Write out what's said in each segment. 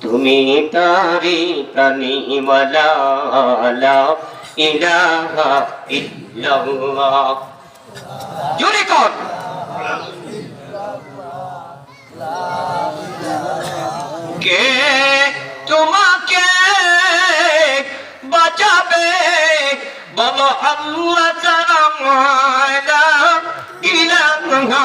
তুমি তারি লা ইলাহা জোরে কর। কে তোমাকে বাঁচাবে? বলো আল্লাহ লা ইলাহা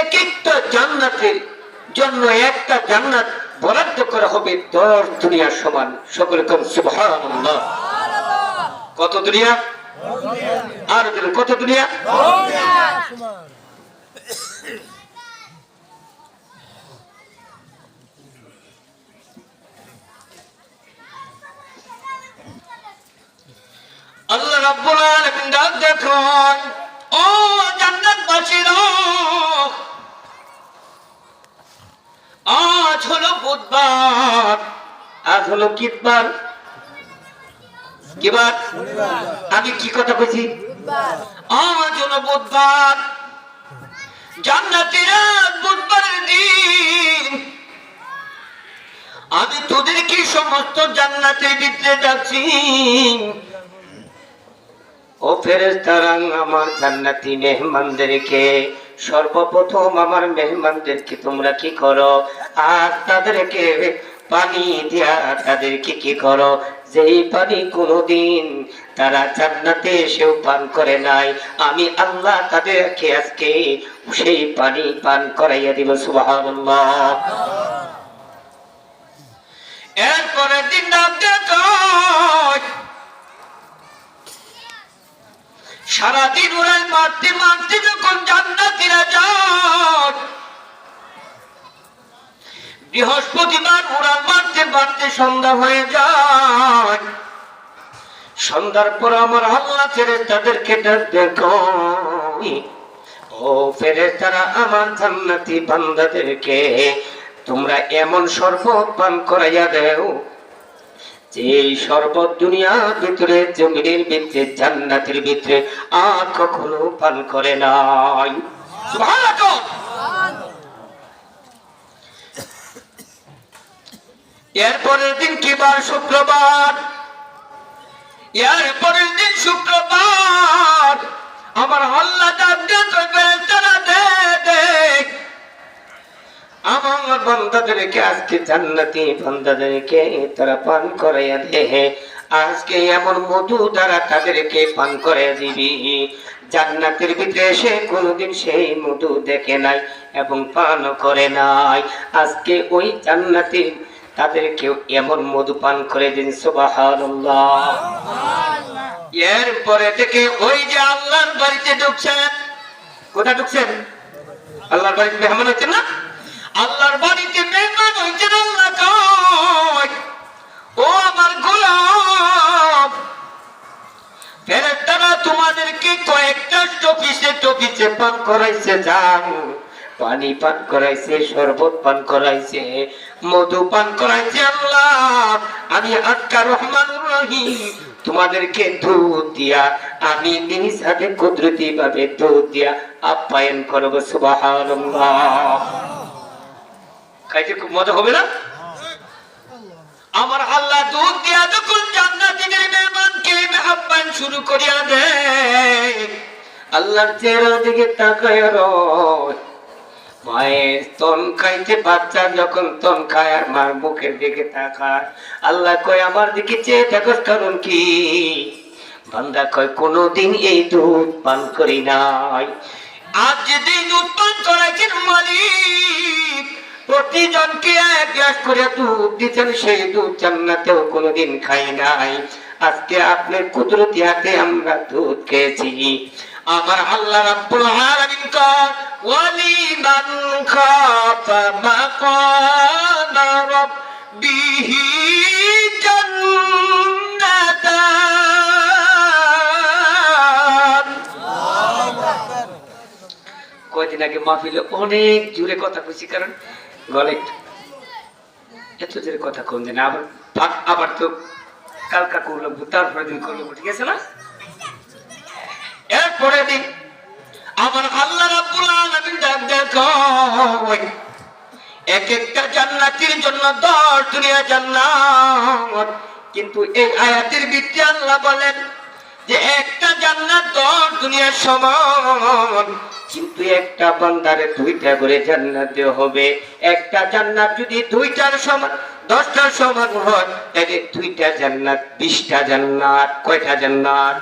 এক একটা জান্নাতের জন্য একটা জান্নাত বরাদ্দ করা হবে দশ দুনিয়ার সমান। সকলে কম কত দুনিয়া? আর কত দুনিয়া? আল্লাহ রাব্বুল আলামিন দেখুন, ও জান্নাতবাসীরা আজ হলো বুধবার, আজ হলো কিবার কিবার? আমি কি কথা বলছি? আজ হলো বুধবার। জান্নাতের বুধবারের দিন। আমি তোদেরকে সমস্ত জান্নাতের ভিতরে যাচ্ছি ও ফেরেস্তারা আমার জান্নাতি মেহমানদেরকে, সর্বপ্রথম আমার মেহমানদেরকে তোমরা কি করো? আর তাদেরকে পানি দিয়া তাদেরকে কি করো? যেই পানি কোনোদিন তারা জান্নাতে এসেও পান করে নাই, আমি আল্লাহ তাদেরকে আজকে সেই পানি পান করাইয়া দিব, সুবহানাল্লাহ। এরপরে দিন সারাদিন ওরাই মারতে মারতে যখন জান্নাতিরা যায় বৃহস্পতিবার ওরা মারতে মারতে সন্ধ্যা হয়ে যায়। সন্ধ্যার পর আমার আল্লাহ ছেড়ে তাদেরকে ডাক দেখো ও ফেরে তারা আমার জান্নাতি বান্দাদেরকে তোমরা এমন শরবত পান করাইয়া দেও যে শরবত দুনিয়ার ভিতরে, জমিনের ভিতরে ভিতরে আর কখনো পান করে নাই। এরপরের দিন কি বার? শুক্রবার। এরপরের দিন শুক্রবার। আমার আল্লাহ ডাকতে কইবে তারা দে দে আমার বান্দাদেরকে আজকে জান্নাতি বান্দাদেরকে তারা পান করাইয়া দে। আজকে এমন মধু দ্বারা তাদেরকে পান করে দিবি। জান্নাতের ভিতরে এসে কোনোদিন সেই মধু দেখে নাই এবং পান করে নাই। আজকে ওই জান্নাতি তাদেরকে এমন মধু পান করে দিন, সুবহানাল্লাহ। এরপরে থেকে ওই যে আল্লাহর বাড়িতে ঢুকছেন, কোথায় ঢুকছেন? আল্লাহর বাড়িতে মেহমান হচ্ছেন না? আল্লাহর বাড়িতে মেহমান হয়েছেন আল্লাহ ও আমার গোলাম ফেরেস্তারা তোমাদেরকে কয়েকটা টপিসে টপিসে পান করাইছে যান পানি পান করাইছে, শরবত পান করাইছে, মধু পান করাইছে আল্লাহ। আমি আক্কা রহমানুর রহিম। তোমাদেরকে দুধ দিয়া, আমি নিজ হাতে কুদরতি ভাবে দুধ দিয়া আপ্যায়ন করব, সুবহানাল্লাহ। খাইতে খুব মজা হবে না? আমার আল্লাহ দুধ দিয়া যখন জান্নাতীদের মেহমানকে আহ্বান শুরু করিয়া দেয়, আল্লাহর চেহারা দিকে তাকায় রয় মায়ের স্তন খাইতে বাচ্চা যখন তন খায় আর মার মুখের দিকে তাকায়, আল্লাহ কয়, আমার দিকে চেয়ে থাকস কারণ কি? বান্দা কয়, কোনোদিন এই দুধ পান করি নাই। আজ যেদিন দুধ পান করাইছেন মালিক প্রতিজনকে এক গ্লাস করে দুধ দিচ্ছেন সেই দুধ জান্নাতেও কোনোদিন খাই নাই। আজকে আপনার কুদরতি হাতে আমরা দুধ খেয়েছি। আমার আল্লাহ রাব্বুল আলামিন ওয়ালিমান খাফা রাব্বিহি কয়দিন আগে মাহফিলে অনেক জোরে কথা কইছি কারণ কথা কম দিন আবার আবার তো কালকা করল তারপরে দিন করল, ঠিক আছে না? এরপরে দিন আল্লাহ রাব্বুল আলামিন ডাক দেখো এক একটা জান্নাতির জন্য দশ দুনিয়া জান্নাত। কিন্তু এই আয়াতের ভিত্তি আল্লাহ বলেন যে একটা জান্নাত দশ দুনিয়ার সমান। কিন্তু একটা বান্দারে দুইটা করে জান্নাত হবে। একটা জান্নাত যদি দুইটার সমান, দশটার সমান হয়, তাহলে দুইটা জান্নাত, বিশটা জান্নাত, কয়টা জান্নাত?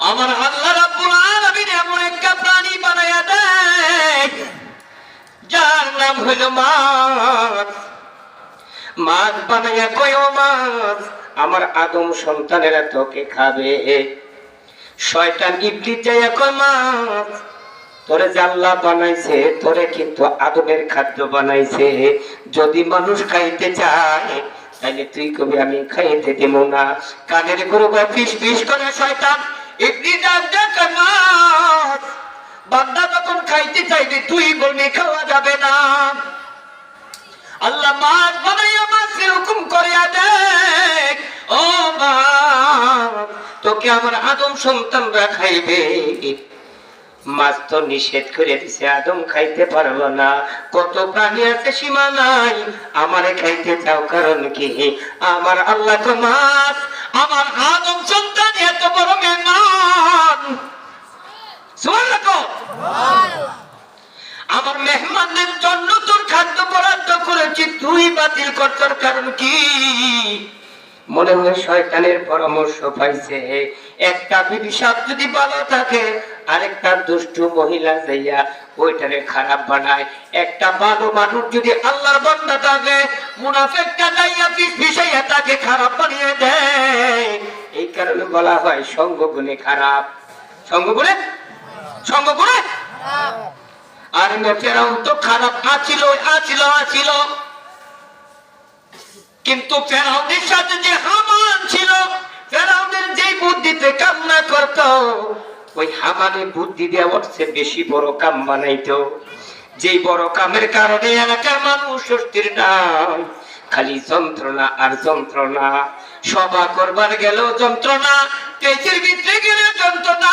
আমার আল্লাহ রাব্বুল আলামিন এমন একটা প্রাণী বানায়া দেয় যার নাম হলো মাছ। বানাইয়া কয় মাছ? আমার আদম সন্তানেরা তোকে খাবে। শয়তান ইবলিস যাইয়া কয়, মাছ, তোরে যে আল্লাহ বানাইছে, তোরে কিন্তু আদমের খাদ্য বানাইছে। যদি মানুষ খাইতে চায় তাহলে তুই কবি, আমি খাইতে দেব না। কানের গরু ফিস ফিস করে শয়তান ডাক ডাক মাছ বান্দা যখন খাইতে চাইবে, তুই বলবি, খাওয়া যাবে না। আল্লাহ মাছ বানাইয়া মাছকে হুকুম করিয়া দেখ ও মাছ তোকে আমার আদম সন্তানরা খাইবে। মাছ তো নিষেধ করে দিছে, আদম খাইতে পারল না। কত প্রাণী আছে, সীমা নাই। আমারে খাইতে চাও, কারণ কি? আমার আল্লাহ তো মাছ। আমার আদম সন্তান এত বড় মেহমান। আমার মেহমানদের জন্য তোর খাদ্য বরাদ্দ করেছি, তুই বাতিল করতার কারণ কি? মনে হয় শয়তানের পরামর্শ পাইছে একটা বিবিসাপ যদি ভালো থাকে, আরেকটা দুষ্টু মহিলা যাইয়া ওইটারে খারাপ বানায়। একটা ভালো মানুষ যদি আল্লাহর বান্দা থাকে, মুনাফেকটা যাইয়া পিছাইয়া তাকে খারাপ বানিয়ে দেয়। এই কারণে বলা হয় সঙ্গগুণে খারাপ। সঙ্গগুণে? সঙ্গগুণে? আর ফেরাউন তো খারাপ আছিল আছিল আছিল। কিন্তু ফেরাউনের সাথে যে হামান ছিল, ফেরাউনের যে বুদ্ধিতে কামনা করত, ওই হামানে বুদ্ধি দিয়ে ওরছে বেশি বড় কাম বানাইতো। যে বড় কামের কারণে এলাকার মানুষ স্বস্তির নাই। খালি যন্ত্রণা আর যন্ত্রণা। সভা করবার গেল যন্ত্রণা তেজের ভিতরে গেলে যন্ত্রণা।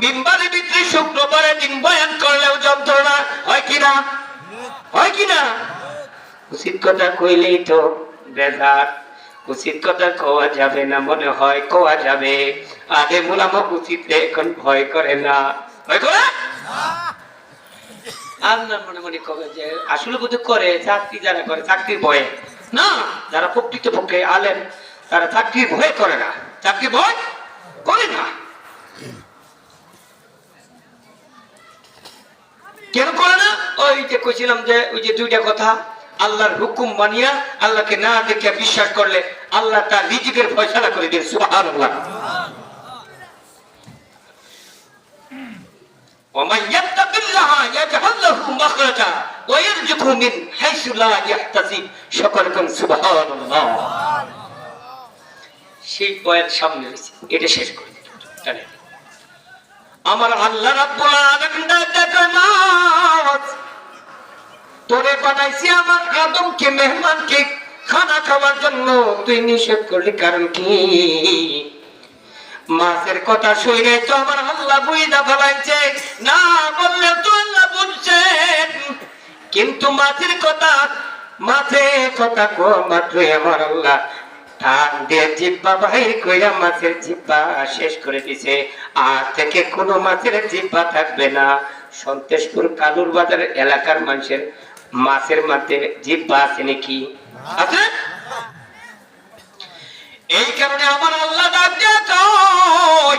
মিম্বারের ভিতরে শুক্রবারে দিন বয়ান করলেও যন্ত্রণা হয় কিনা হয় কিনা উচিত কথা কইলেই তো বেজার। উচিত কথা কোয়া যাবে না, মনে হয় কোয়া যাবে। আগে মুলামা উচিত এখন ভয় করে না। ভয় করে? আপনার মনে মনে কবে যে, আসলে বোধ করে চাকরি যারা করে, চাকরির ভয়ে। না, যারা প্রকৃত পক্ষে আলেন তারা চাকরির ভয় করে না। চাকরি ভয় করে না। কেন করে না? ওই যে কইছিলাম যে, ওই যে দুইটা কথা, আল্লাহর হুকুম মানিয়া আল্লাহকে না দেখে বিশ্বাস করলে আল্লাহ তার রিজিকের ফয়সালা করে দিয়ে সুহান সেই পয়ের সামনে রয়েছে এটা শেষ করে দিল আমার আল্লাহ তোরে বানাইছি আমার আদমকে, মেহমানকে খানা খাওয়ার জন্য। তুই নিষেধ করলি, কারণ কি? মাছের কথা শুনে তো আমার আল্লাহ বুঝা ফেলাইছে। না বললে তো আল্লাহ বুঝছেন। কিন্তু মাছের কথা মাছের কথা কো মাত্র আমার আল্লাহ মাছের সন্তেশপুর কালুর বাজার এলাকার মানুষের মাছের মধ্যে জিব্বা আছে নাকি? এই কারণে আমার আল্লাহ ডাক দিয়া কয়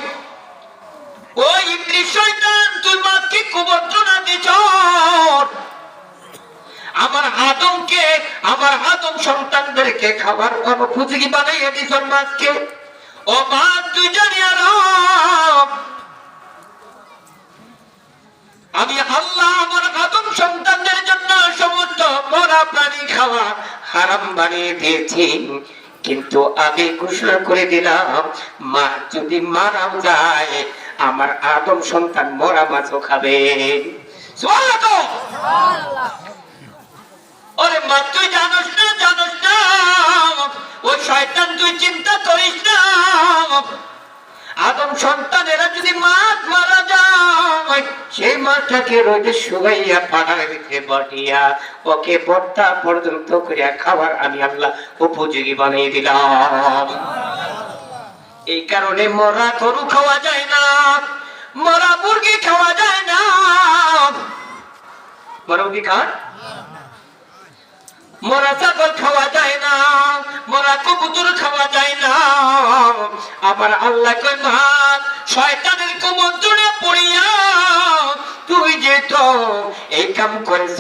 ও ইবলিস শয়তান, তুই মাকে কুমন্ত্রণা দিছ। আমার আদমকে, আমার আদম সন্তানদেরকে খাবার উপযোগী বানাইয়া দিছ মাছকে ও মা, তুই জানিয়া আমি আল্লাহ আমার আদম সন্তানদের জন্য সমস্ত মরা প্রাণী খাওয়া হারাম বানিয়ে দিয়েছি। কিন্তু আগে ঘোষণা করে দিলাম, মা যদি মারাও যায়, আমার আদম সন্তান মরা মাছও খাবে। সুবহানাল্লাহ? ওরে মা, তুই জানোস না জানোস না, ওই শয়তান, তুই চিন্তা করিস না। আদম সন্তানেরা যদি মাছ মারা যায়, সেই মাছটাকে রোদে শুকাইয়া পাড়ায় রেখে বটিয়া ওকে বর্তা পর্যন্ত করিয়া খাবার আমি আল্লাহ উপযোগী বানিয়ে দিলাম। এই কারণে মরা গরু খাওয়া যায় না, মরা মুরগি খাওয়া যায় না। মরা মুরগি খান মরা ছাগল খাওয়া যায় না, মরা কবুতর খাওয়া যায় না। আবার আল্লাহ কই মান শয়তানের পড়িয়া তুই যে তো এই কাম করেছ,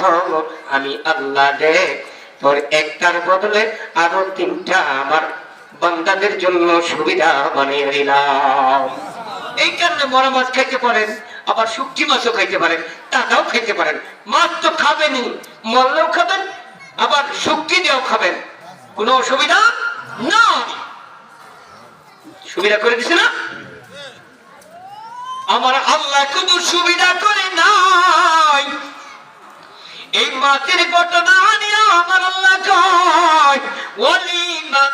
আমি আল্লাহ দে তোর একটার বদলে আরও তিনটা আমার বান্দাদের জন্য সুবিধা বানিয়ে দিলাম। এই কারণে মরা মাছ খাইতে পারেন, আবার শুকটি মাছও খাইতে পারেন টাকাও খাইতে পারেন। মাছ তো খাবেনি মরলেও খাবেন আবার শুক্তি দিয়েও খাবেন। কোনো অসুবিধা না সুবিধা করে দিছে না? আমার আল্লাহ শুধু সুবিধা করে নাই। এই মাছের ঘটনা নিয়ে আমার আল্লাহ কয় ওলি মান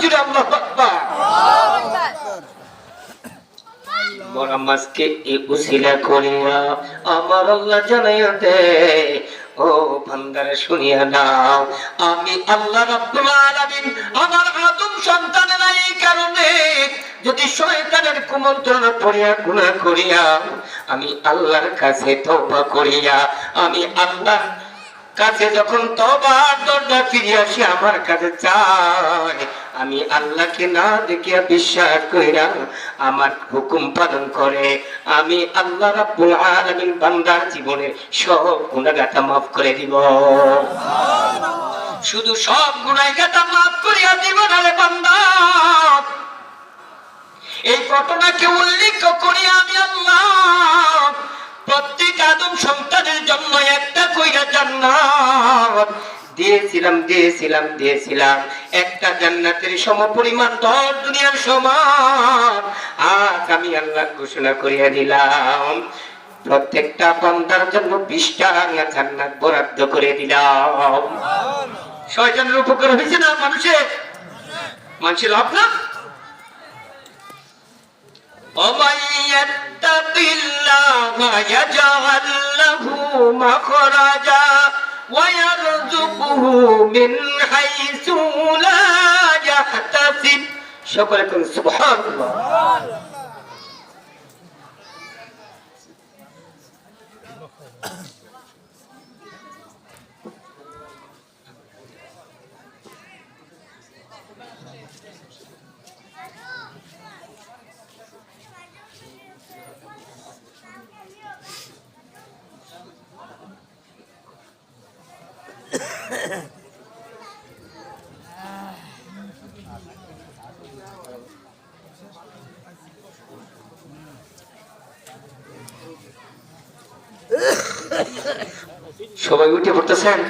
জুড়ে আল্লাহ এই উসিলা করিয়া আমার আল্লাহ জানাইয়া ও বান্দারে শুনিয়া নাও, আমি আল্লাহ রাব্বুল আলামিন আমার আদম সন্তানেরা এই কারণে যদি শয়তানের কুমন্ত্রণা পড়িয়া, গুনাহ করিয়া, আমি আল্লাহর কাছে তওবা করিয়া, আমি আল্লাহ কাছে যখন তবার দরজা ফিরে আসি, আমার কাছে চাই। আমি আল্লাহকে না দেখিয়া বিশ্বাস কইরা আমার হুকুম পালন করে। আমি আল্লাহ রাব্বুল আলামিন বান্দার জীবনের সব গুনাহগাতা মাফ করে দিব। শুধু সব গুনাহগাতা মাফ করিয়া দিব না রে বান্দা। এই ঘটনাকে উল্লেখ করি আমি আল্লাহ। প্রত্যেক আদম সন্তানের জন্য একটা কইরা জান্নাত। দিয়েছিলাম দিয়েছিলাম দিয়েছিলাম একটা জান্নাতের সম পরিমাণ দশ দুনিয়ার সমান আজ আমি আল্লাহ ঘোষণা করিয়া দিলাম প্রত্যেকটা বান্দার জন্য বিশটা জান্নাত বরাদ্দ করে দিলাম ছয়জনের উপকার হয়েছে না মানুষের মানুষের লাভ না ومن يتق الله يجعل له مخرجا ويرزقه من حيث لا يحتسب. شكرا سبحان الله. সবাই উঠে পড়তেছেন?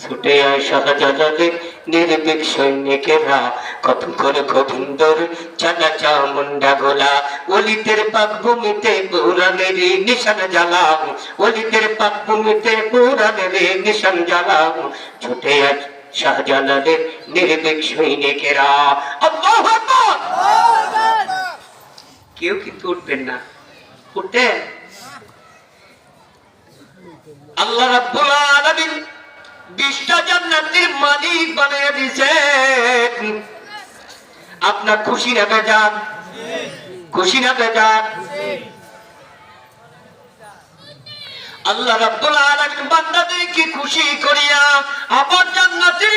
ছুটে আসা হাজারে নির্ভীক সৈনিকেরা। কত করে গোবিন্দর চালা চামুন্ডা গোলা। অলিতের পাক ভূমিতে পুরাণের নিশান জ্বালাও। অলিতের পাক ভূমিতে পুরাণের নিশান জ্বালাও। ছুটে আস শাহজালালের নির্ভীক সৈনিকেরা। কেউ কিন্তু উঠবেন না। উঠতেন আল্লাহ বিশটা মালিক বানিয়ে আপনার খুশি না বেজান খুশি না বেজান আল্লাহ রাব্বুল আলামিন বান্দাদেরকে খুশি করিয়া আবার জান্নাতের